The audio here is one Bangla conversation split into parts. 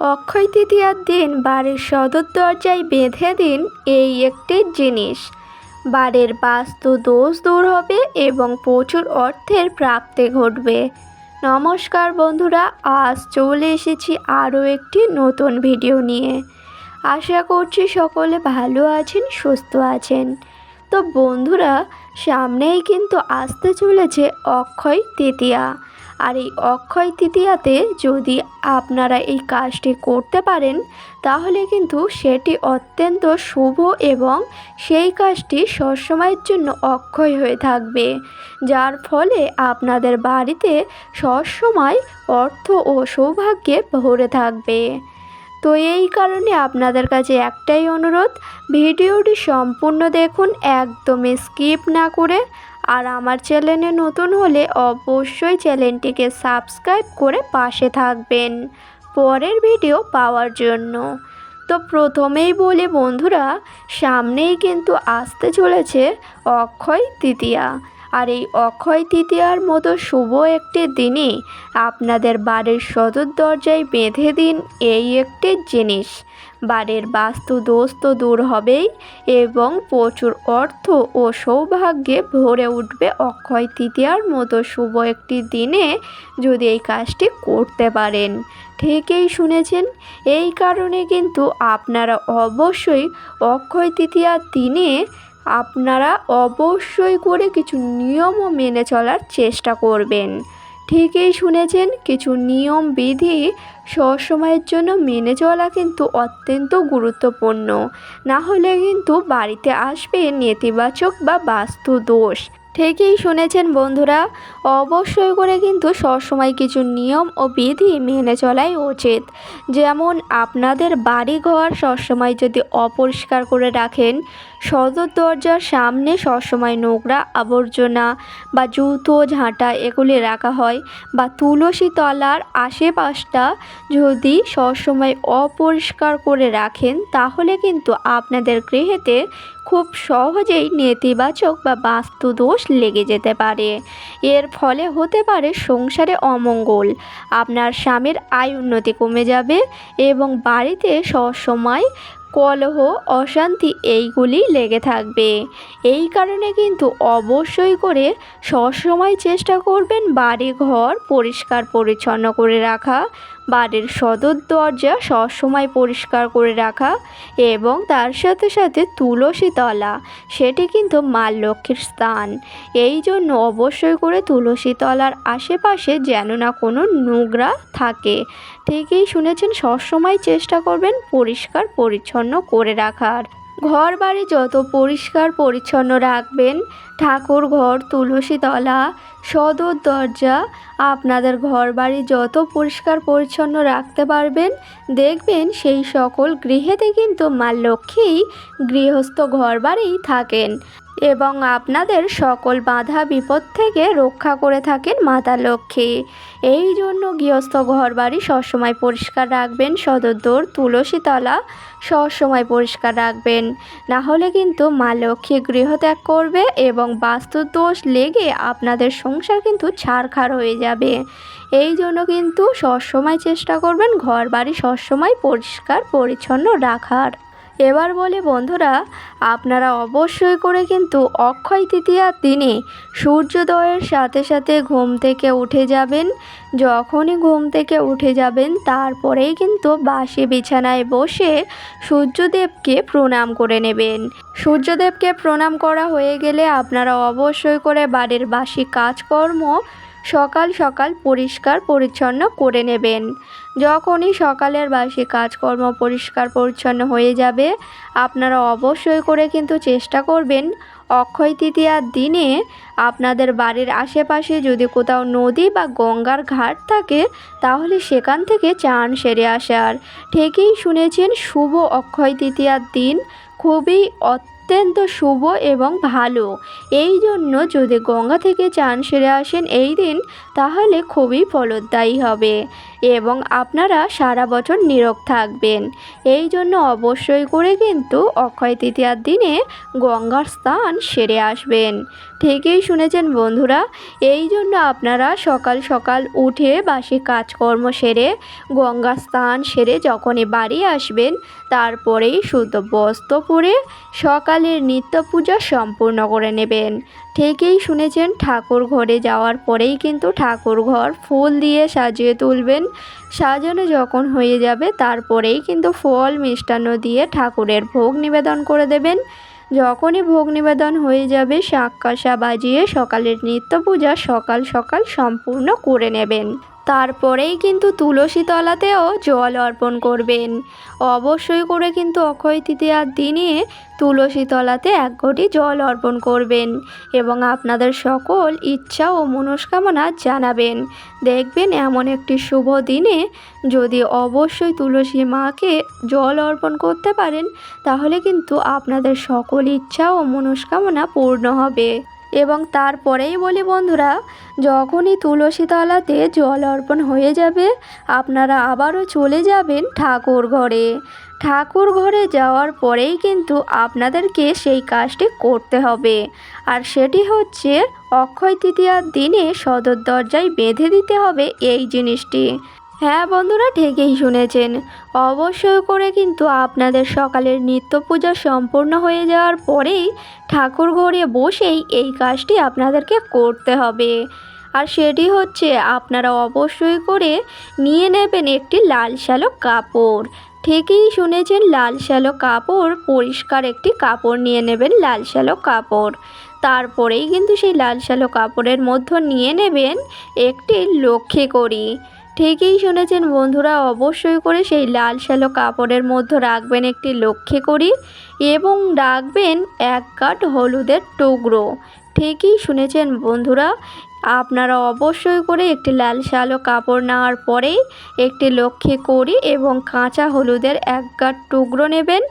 অক্ষয় তৃতীয়ার দিন বাড়ির সদর দরজায় বেঁধে দিন এই একটি জিনিস। বাড়ির বাস্তু দোষ দূর হবে এবং প্রচুর অর্থের প্রাপ্তি ঘটবে। নমস্কার বন্ধুরা, আজ চলে এসেছি আরও একটি নতুন ভিডিও নিয়ে। আশা করছি সকলে ভালো আছেন, সুস্থ আছেন। তো বন্ধুরা, সামনেই কিন্তু আসতে চলেছে অক্ষয় তৃতীয়া। আর এই অক্ষয় তৃতীয়াতে যদি আপনারা এই কাজটি করতে পারেন, তাহলে কিন্তু সেটি অত্যন্ত শুভ এবং সেই কাজটি সবসময়ের জন্য অক্ষয় হয়ে থাকবে। যার ফলে আপনাদের বাড়িতে সবসময় অর্থ ও সৌভাগ্যে ভরে থাকবে। তো এই কারণে আপনাদের কাছে একটাই অনুরোধ, ভিডিওটি সম্পূর্ণ দেখুন, একদমই স্কিপ না করে আর আমার চ্যানেলে নতুন হলে অবশ্যই চ্যানেলটিকে সাবস্ক্রাইব করে পাশে থাকবেন পরের ভিডিও পাওয়ার জন্য। তো প্রথমেই বলি বন্ধুরা, সামনেই কিন্তু আসতে চলেছে অক্ষয় তৃতীয়া। আর এই অক্ষয় তৃতীয়ার মতো শুভ একটি দিনে আপনাদের বাড়ির সদর দরজায় বেঁধে দিন এই একটি জিনিস। বাড়ির বাস্তু দোষ তো দূর হবেই এবং প্রচুর অর্থ ও সৌভাগ্যে ভরে উঠবে অক্ষয় তৃতীয়ার মতো শুভ একটি দিনে যদি এই কাজটি করতে পারেন। ঠিকই শুনেছেন, এই কারণে কিন্তু আপনারা অবশ্যই অক্ষয় তৃতীয়ার দিনে আপনারা অবশ্যই করে কিছু নিয়মও মেনে চলার চেষ্টা করবেন। ঠিকই শুনেছেন, কিছু নিয়ম, বিধি সবসময়ের জন্য মেনে চলা কিন্তু অত্যন্ত গুরুত্বপূর্ণ। না হলে কিন্তু বাড়িতে আসবে নেতিবাচক বা বাস্তু দোষ। ঠিকই শুনেছেন বন্ধুরা। অবশ্যই করে কিন্তু সবসময় কিছু নিয়ম ও বিধি মেনে চলাই উচিত। যেমন আপনাদের বাড়িঘর সবসময় যদি অপরিষ্কার করে রাখেন, সদর দরজার সামনে সবসময় নোংরা আবর্জনা বা জুতো, ঝাঁটা এগুলি রাখা হয় বা তুলসী তলার আশেপাশটা যদি সবসময় অপরিষ্কার করে রাখেন, তাহলে কিন্তু আপনাদের গৃহেতে খুব সহজেই নেতিবাচক বা বাস্তু দোষ লেগে যেতে পারে। এর ফলে হতে পারে সংসারে অমঙ্গল, আপনার স্বামীর আয় উন্নতি কমে যাবে এবং বাড়িতে সবসময় কলহ, অশান্তি এইগুলি লেগে থাকবে। এই কারণে কিন্তু অবশ্যই করে সবসময় চেষ্টা করবেন বাড়ি ঘর পরিষ্কার পরিচ্ছন্ন করে রাখা বাড়ির সদর দরজা সবসময় পরিষ্কার করে রাখা এবং তার সাথে সাথে তুলসী তলা, সেটি কিন্তু মা লক্ষ্মীর স্থান। এই জন্য অবশ্যই করে তুলসী তলার আশেপাশে যেন না কোনো নোংরা থাকে। ঠিকই শুনেছেন, সবসময় চেষ্টা করবেন পরিষ্কার পরিচ্ছন্ন করে রাখার। ঘর বাড়ি যত পরিষ্কার পরিচ্ছন্ন রাখবেন, ঠাকুর ঘর, তুলসী তলা, সদর দরজা, আপনাদের ঘর বাড়ি যত পরিষ্কার পরিচ্ছন্ন রাখতে পারবেন, দেখবেন সেই সকল গৃহেতে কিন্তু মা লক্ষ্মী গৃহস্থ ঘর বাড়ি থাকেন। এবং আপনাদের সকল বাধা বিপদ থেকে রক্ষা করে থাকেন মাতা লক্ষ্মী। এই জন্য গৃহস্থ ঘর বাড়ি সবসময় পরিষ্কার রাখবেন, সদর তুলসীতলা সবসময় পরিষ্কার রাখবেন। না হলে কিন্তু মা লক্ষ্মী গৃহত্যাগ করবে এবং বাস্তুদোষ লেগে আপনাদের সংসার কিন্তু ছাড়খাড় হয়ে যাবে। এই জন্য কিন্তু সবসময় চেষ্টা করবেন ঘর বাড়ি সবসময় পরিষ্কার, পরিচ্ছন্ন রাখার। এবার বলি বন্ধুরা, আপনারা অবশ্যই করে কিন্তু অক্ষয় তৃতীয়ার দিনে সূর্যোদয়ের সাথে সাথে ঘুম থেকে উঠে যাবেন। যখনই ঘুম থেকে উঠে যাবেন, তারপরেই কিন্তু বাসি বিছানায় বসে সূর্যদেবকে প্রণাম করে নেবেন। সূর্যদেবকে প্রণাম করা হয়ে গেলে আপনারা অবশ্যই করে বাড়ির বাসি কাজকর্ম সকাল সকাল পরিষ্কার পরিচ্ছন্ন করে নেবেন। যখনই সকালের বাসি কাজকর্ম পরিষ্কার পরিচ্ছন্ন হয়ে যাবে, আপনারা অবশ্যই করে কিন্তু চেষ্টা করবেন। অক্ষয় তৃতীয়ার দিনে আপনাদের বাড়ির আশেপাশে যদি কোথাও নদী বা গঙ্গার ঘাট থাকে, তাহলে সেখান থেকে চান সেরে আসার। ঠিকই শুনেছেন, শুভ অক্ষয় তৃতীয়ার দিন। খুবই অত্যন্ত শুভ এবং ভালো। এই জন্য যদি গঙ্গা থেকে চান সেরে আসেন এই দিন, তাহলে খুবই ফলদায়ী হবে। এবং আপনারা সারা বছর নিরোগ থাকবেন। এই জন্য অবশ্যই করে কিন্তু অক্ষয় তৃতীয়ার দিনে গঙ্গার স্থান সেরে আসবেন। ঠিকই শুনেছেন বন্ধুরা, এই জন্য আপনারা সকাল সকাল উঠে বাসি কাজকর্ম সেরে গঙ্গা স্থান সেরে যখনই বাড়ি আসবেন, তারপরেই শুদ্ধ বস্ত্র পরে সকালের নিত্য পূজা সম্পূর্ণ করে নেবেন। ঠিকই শুনেছেন, ঠাকুর ঘরে যাওয়ার পরেই কিন্তু ঠাকুর ঘর ফুল দিয়ে সাজিয়ে তুলবেন। সাজানো যখন হয়ে যাবে, তারপরেই কিন্তু ফল মিষ্টান্ন দিয়ে ঠাকুরের ভোগ নিবেদন করে দেবেন। যখনই ভোগ নিবেদন হয়ে যাবে শাক কষা বাজিয়ে সকালের নিত্য পূজা সকাল সকাল সম্পূর্ণ করে নেবেন। তারপরেই কিন্তু তুলসী তলাতেও জল অর্পণ করবেন। অবশ্যই করে কিন্তু অক্ষয় তৃতীয়ার দিনে তুলসী তলাতে এক ঘটি জল অর্পণ করবেন এবং আপনাদের সকল ইচ্ছা ও মনস্কামনা জানাবেন। দেখবেন এমন একটি শুভ দিনে যদি অবশ্যই তুলসী মাকে জল অর্পণ করতে পারেন, তাহলে কিন্তু আপনাদের সকল ইচ্ছা ও মনস্কামনা পূর্ণ হবে। এবং তারপরেই বলি, বন্ধুরা, যখনই তুলসী তলাতে জল অর্পণ হয়ে যাবে, আপনারা আবারও চলে যাবেন ঠাকুর ঘরে। ঠাকুর ঘরে যাওয়ার পরেই কিন্তু আপনাদেরকে সেই কাজটি করতে হবে। আর সেটি হচ্ছে অক্ষয় তৃতীয়ার দিনে সদর দরজায় বেঁধে দিতে হবে এই জিনিসটি। হ্যাঁ বন্ধুরা, ঠিকই শুনেছেন। অবশ্যই করে কিন্তু আপনাদের সকালের নিত্য পূজা সম্পূর্ণ হয়ে যাওয়ার পরেই ঠাকুর ঘরে বসেই এই কাজটি আপনাদেরকে করতে হবে। আর সেটি হচ্ছে, আপনারা অবশ্যই করে নিয়ে নেবেন একটি লাল শালো কাপড়। ঠিকই শুনেছেন, লাল শালো কাপড়, পরিষ্কার একটি কাপড় নিয়ে নেবেন লাল শালো কাপড়। তারপরেই কিন্তু সেই লাল শালো কাপড়ের মধ্যে নিয়ে নেবেন একটি লক্ষ্মী করি ঠিকই শুনেছেন বন্ধুরা, অবশ্যই করে সেই লাল শ্যালো কাপড়ের মধ্যে রাখবেন একটি লক্ষ্যে করি এবং রাখবেন এক কাঠ হলুদের টুকরো। ঠিকই শুনেছেন বন্ধুরা, আপনারা অবশ্যই করে একটি লাল শালো কাপড় নেওয়ার পরেই একটি লক্ষ্যে করি এবং কাঁচা হলুদের এক গাঁট টুকরো নেবেন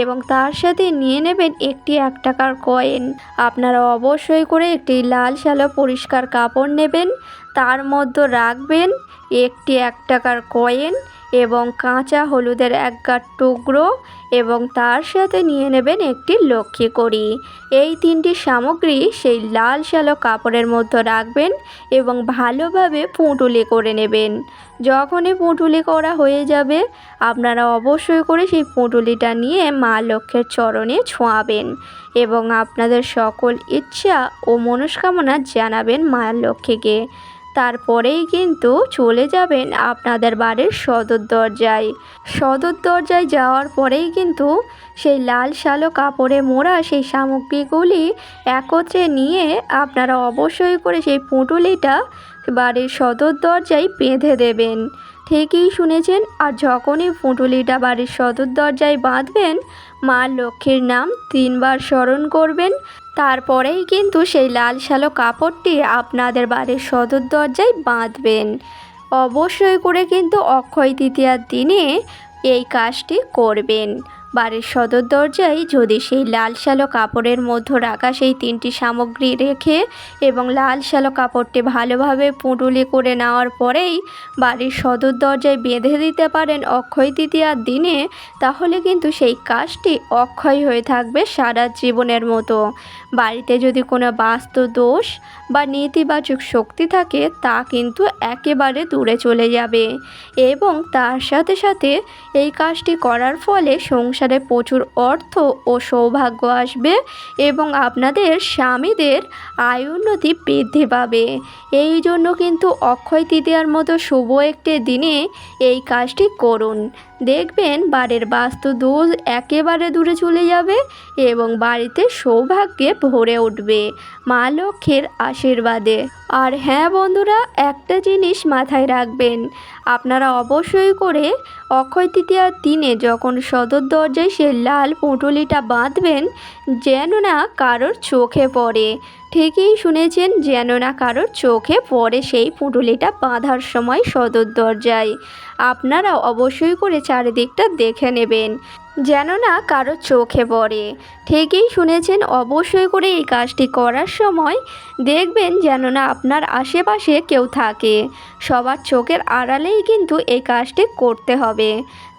এবং তার সাথে নিয়ে নেবেন একটি এক টাকার কয়েন। আপনারা অবশ্যই করে একটি লাল শালো পরিষ্কার কাপড় নেবেন, তার মধ্যে রাখবেন একটি এক টাকার কয়েন এবং কাঁচা হলুদের এক গাঁট টুকরো এবং তার সাথে নিয়ে নেবেন একটি লক্ষ্মী করি এই তিনটি সামগ্রী সেই লাল শালো কাপড়ের মধ্যে রাখবেন এবং ভালোভাবে পুঁটুলি করে নেবেন। যখনই পুঁটুলি করা হয়ে যাবে, আপনারা অবশ্যই করে সেই পুঁটুলিটা নিয়ে মা লক্ষ্যের চরণে ছোঁয়াবেন এবং আপনাদের সকল ইচ্ছা ও মনস্কামনা জানাবেন মা লক্ষ্মীকে। তারপরেই কিন্তু চলে যাবেন আপনাদের বাড়ির সদর দরজায়। সদর দরজায় যাওয়ার পরেই কিন্তু সেই লাল শালো কাপড়ে মোড়া সেই সামগ্রীগুলি একত্রে নিয়ে আপনারা অবশ্যই করে সেই পুঁটুলিটা বাড়ির সদর দরজায় বেঁধে দেবেন। ঠিকই শুনেছেন, আর যখনই পুঁটুলিটা বাড়ির সদর দরজায় বাঁধবেন, মা লক্ষ্মীর নাম তিনবার স্মরণ করবেন। তারপরেই কিন্তু সেই লাল শালো কাপড়টি আপনাদের বাড়ির সদর দরজায় বাঁধবেন। অবশ্যই করে কিন্তু অক্ষয় তৃতীয়ার দিনে এই কাজটি করবেন। বাড়ির সদর দরজায় যদি সেই লাল শালো কাপড়ের মধ্যে রাখা সেই তিনটি সামগ্রী রেখে এবং লাল শালো কাপড়টি ভালোভাবে পুঁটুলি করে নেওয়ার পরেই বাড়ির সদর দরজায় বেঁধে দিতে পারেন অক্ষয় তৃতীয়ার দিনে, তাহলে কিন্তু সেই কাজটি অক্ষয় হয়ে থাকবে সারা জীবনের মতো। বাড়িতে যদি কোনো বাস্তু দোষ বা নেতিবাচক শক্তি থাকে, তা কিন্তু একেবারে দূরে চলে যাবে। এবং তার সাথে সাথে এই কাজটি করার ফলে সংসারে প্রচুর অর্থ ও সৌভাগ্য আসবে এবং আপনাদের স্বামীদের আয় উন্নতি বৃদ্ধি পাবে। এই জন্য কিন্তু অক্ষয় তৃতীয়ার মতো শুভ একটি দিনে এই কাজটি করুন। দেখবেন বাড়ির বাস্তু দোষ একেবারে দূরে চলে যাবে এবং বাড়িতে সৌভাগ্যে ভরে উঠবে মা লক্ষ্মীর আশীর্বাদে। আর হ্যাঁ বন্ধুরা, একটা জিনিস মাথায় রাখবেন, আপনারা অবশ্যই করে অক্ষয় তৃতীয়ার দিনে যখন সদর দরজায় সে লাল পুঁটুলিটা বাঁধবেন, যেন না কারোর চোখে পড়ে। ঠিকই শুনেছেন যেন না কারোর চোখে পড়ে সেই পুঁটুলিটা বাঁধার সময় সদর দরজায়। আপনারা অবশ্যই করে চারিদিকটা দেখে নেবেন, যেন না কারও চোখে পড়ে। ঠিকই শুনেছেন, অবশ্যই করে এই কাজটি করার সময় দেখবেন যেন না আপনার আশেপাশে কেউ থাকে। সবার চোখের আড়ালেই কিন্তু এই কাজটি করতে হবে।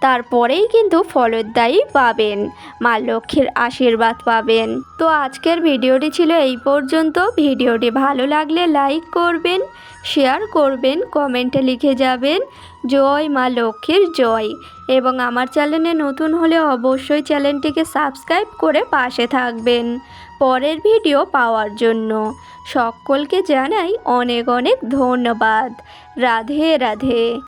তারপরেই কিন্তু ফলদায়ী পাবেন। মা লক্ষ্মীর আশীর্বাদ পাবেন। তো আজকের ভিডিওটি ছিল এই পর্যন্ত। ভিডিওটি ভালো লাগলে লাইক করবেন, শেয়ার করবেন, কমেন্টে লিখে যাবেন, জয় মা লক্ষ্মীর জয়। এবং আমার চ্যানেলে নতুন হলে অবশ্যই চ্যানেলটিকে সাবস্ক্রাইব করে পাশে থাকবেন পরের ভিডিও পাওয়ার জন্য। সকলকে জানাই অনেক অনেক ধন্যবাদ। রাধে রাধে।